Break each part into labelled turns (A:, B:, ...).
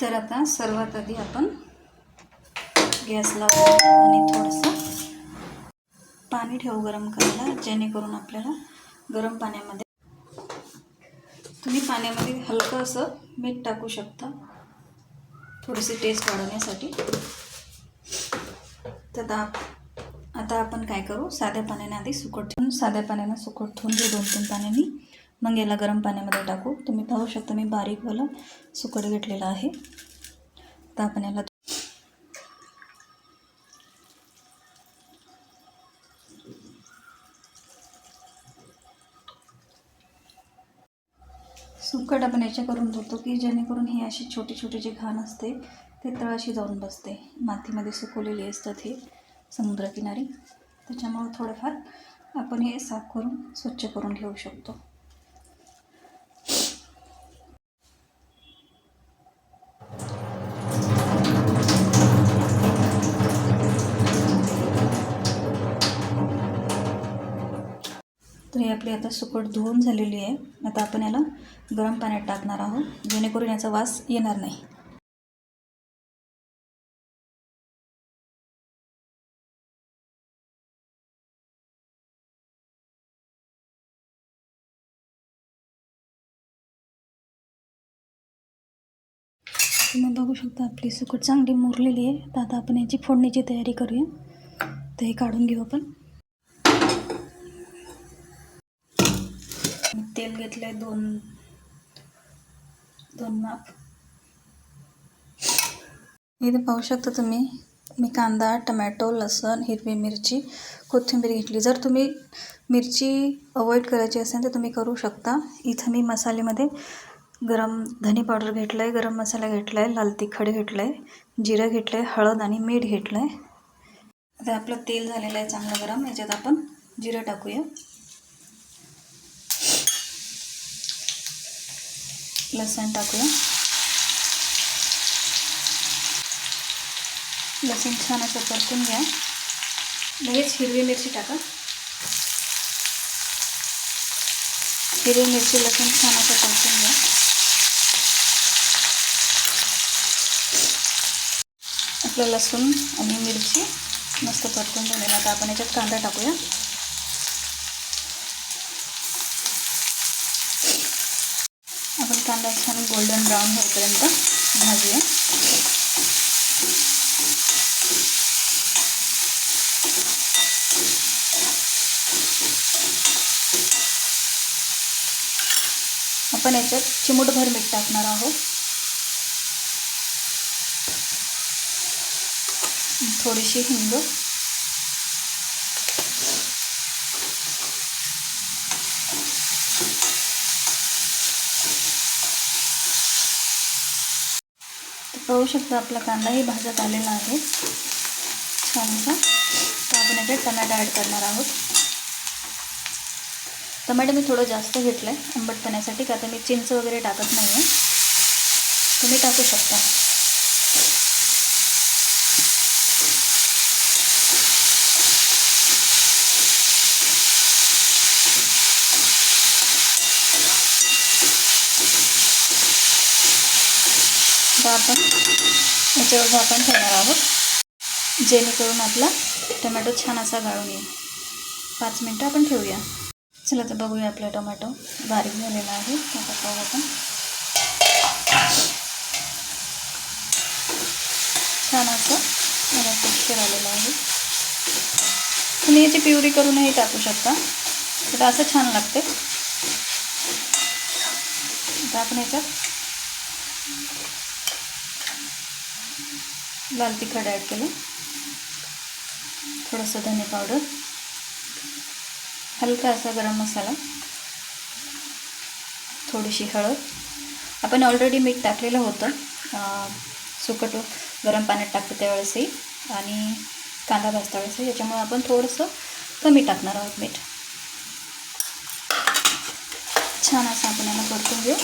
A: तर आता सर्वात आधी आपण गॅस लावतो आणि थोडंसं पाणी ठेवू गरम करायला जेणेकरून आपल्याला गरम पाण्यामध्ये तुम्ही पाण्यामध्ये हलकं असं मीठ टाकू शकता. थोडीशी टेस्ट वाढवण्यासाठी. तर आता आता आपण काय करू? साध्या पाण्याने आधी सुकट ठेवून साध्या पाण्यानं सुकट ठेवून घेऊ दोन तीन पाण्याने मग याला गरम पाण्यामध्ये टाकू. तुम्ही पाहू शकता मी बारीकवालं सुकट घेतलेला आहे. तर आपण याला सुकट आपण याच्या करून धुतो की जेणेकरून ही अशी छोटी छोटी जी घाण असते ते तळाशी जाऊन बसते. मातीमध्ये सुकवलेली असतात हे समुद्रकिनारी त्याच्यामुळं थोडंफार आपण हे साफ करून स्वच्छ करून घेऊ शकतो. तर हे आपली आता सुकट धुवून झालेली आहे. आता आपण याला गरम पाण्यात टाकणार आहोत जेणेकरून याचा वास येणार नाही. तुम्ही बघू शकता आपली सुकट चांगली मुरलेली आहे. तर आता आपण याची फोडणीची तयारी करूया. तर हे काढून घेऊ आपण तेल घेतलं आहे दोन दोन माप. इथे पाहू शकता तुम्ही मी कांदा टमॅटो लसण हिरवी मिरची कोथिंबीर घेतली. जर तुम्ही मिरची अवॉइड करायची असेल तर तुम्ही करू शकता. इथं मी मसालेमध्ये गरम धनी पावडर घेतलं आहे गरम मसाला घेतला आहे लाल तिखट घेतलं आहे जिरं घेतलं आहे हळद आणि मीठ घेतलं आहे आता आपलं तेल झालेलं आहे चांगलं गरम याच्यात आपण जिरं टाकूया. लसण टाकूया. लसूण छान असं परतून घ्या. लगेच हिरवी मिरची टाका. हिरवी मिरची लसूण छान असं परतून घ्या. आपलं लसूण आणि मिरची मस्त परतून झालेलं आता आपण याच्यात कांदा टाकूया. आपण कांदा छान गोल्डन ब्राऊन होईपर्यंत भाजूया. आपण याच्यात चिमूटभर मीठ टाकणार आहोत. थोडीशी हिंग. पाहू शकता आपला कांदाही भाजत आलेला आहे. छान असा. तर आपण याच्यात टमॅटो ॲड करणार आहोत. टमॅटो मी थोडं जास्त घेतलं आहे आंबटपण्यासाठी का तर मी चिंच वगैरे टाकत नाही आहे तुम्ही टाकू शकता. तर आपण याच्यावर झाकण ठेवणार आहोत जेणेकरून आपला टोमॅटो छान असा गाळून येईल. पाच मिनटं आपण ठेवूया. चला तर बघूया आपला टोमॅटो बारीक झालेला आहे. आता पाहू आपण. छान असं मला टेक्स्चर आलेलं आहे. तुम्ही याची प्युरी करूनही टाकू शकता. तर असं छान लागते. आता आपण याच्यात लाल तिखट ॲड केलं. थोडंसं धने पावडर. हलका असा गरम मसाला. थोडीशी हळद. आपण ऑलरेडी मीठ टाकलेलं होतं. सुकट गरम पाण्यात टाकतो त्यावेळेसही. आणि कांदा भाजता वेळेसही. याच्यामुळे आपण थोडंसं कमी टाकणार आहोत मीठ. छान असं आपण याला परतून घेऊ.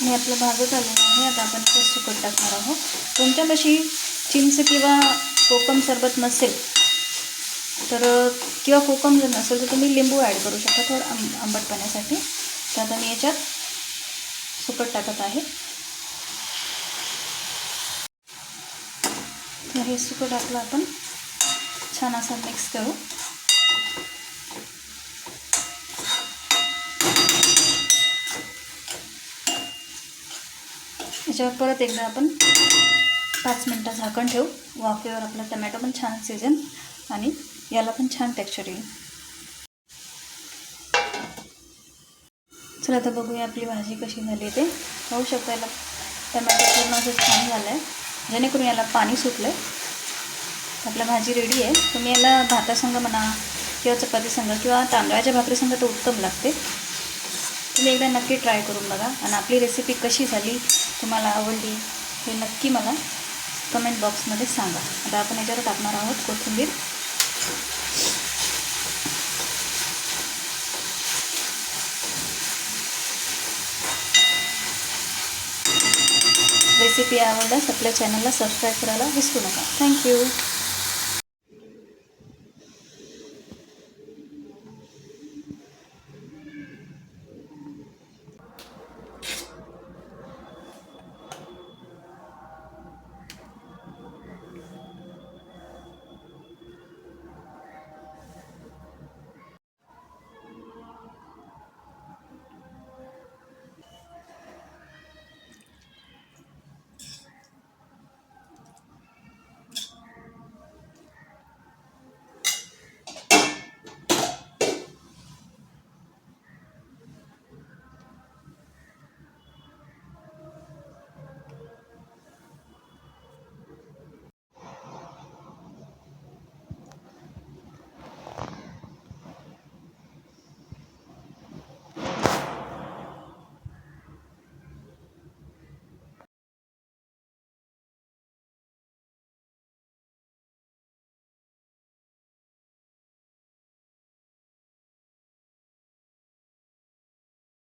A: आणि आपलं भाजत आलेलं आहे. आता आपण ते सुकट टाकणार आहोत. तुमच्यापाशी चिंच किंवा कोकम सरबत नसेल तर किंवा कोकम जर नसेल तर तुम्ही लिंबू ॲड करू शकता थोडं आंब आंबटपण्यासाठी तर आता मी याच्यात सुकट टाकत आहे. तर हे सुकट आपलं आपण. छान असं मिक्स करू. ह्याच्यावर परत एकदा आपण पाच मिनटं झाकण ठेवू. वाफेवर आपला टमॅटो पण छान शिजेल आणि याला पण छान टेक्स्चर येईल. चला आता बघूया आपली भाजी कशी झाली ते. होऊ शकतं याला टमॅटो पूर्ण असं छान झालं आहे जेणेकरून याला पाणी सुटलं आहे आपल्या भाजी रेडी आहे. तुम्ही याला भातासंग म्हणा किंवा चपातीसंग किंवा तांदळाच्या भाकरीसंग तर उत्तम लागते. तुम्ही एकदा नक्की ट्राय करून बघा. आणि आपली रेसिपी कशी झाली तुम्हाला आवडली हे नक्की मला कमेंट बॉक्समध्ये सांगा. आता आपण याच्यावर टाकणार आहोत कोथिंबीर. रेसिपी आवडल्यास आपल्या चॅनलला सबस्क्राईब करायला विसरू नका. थँक्यू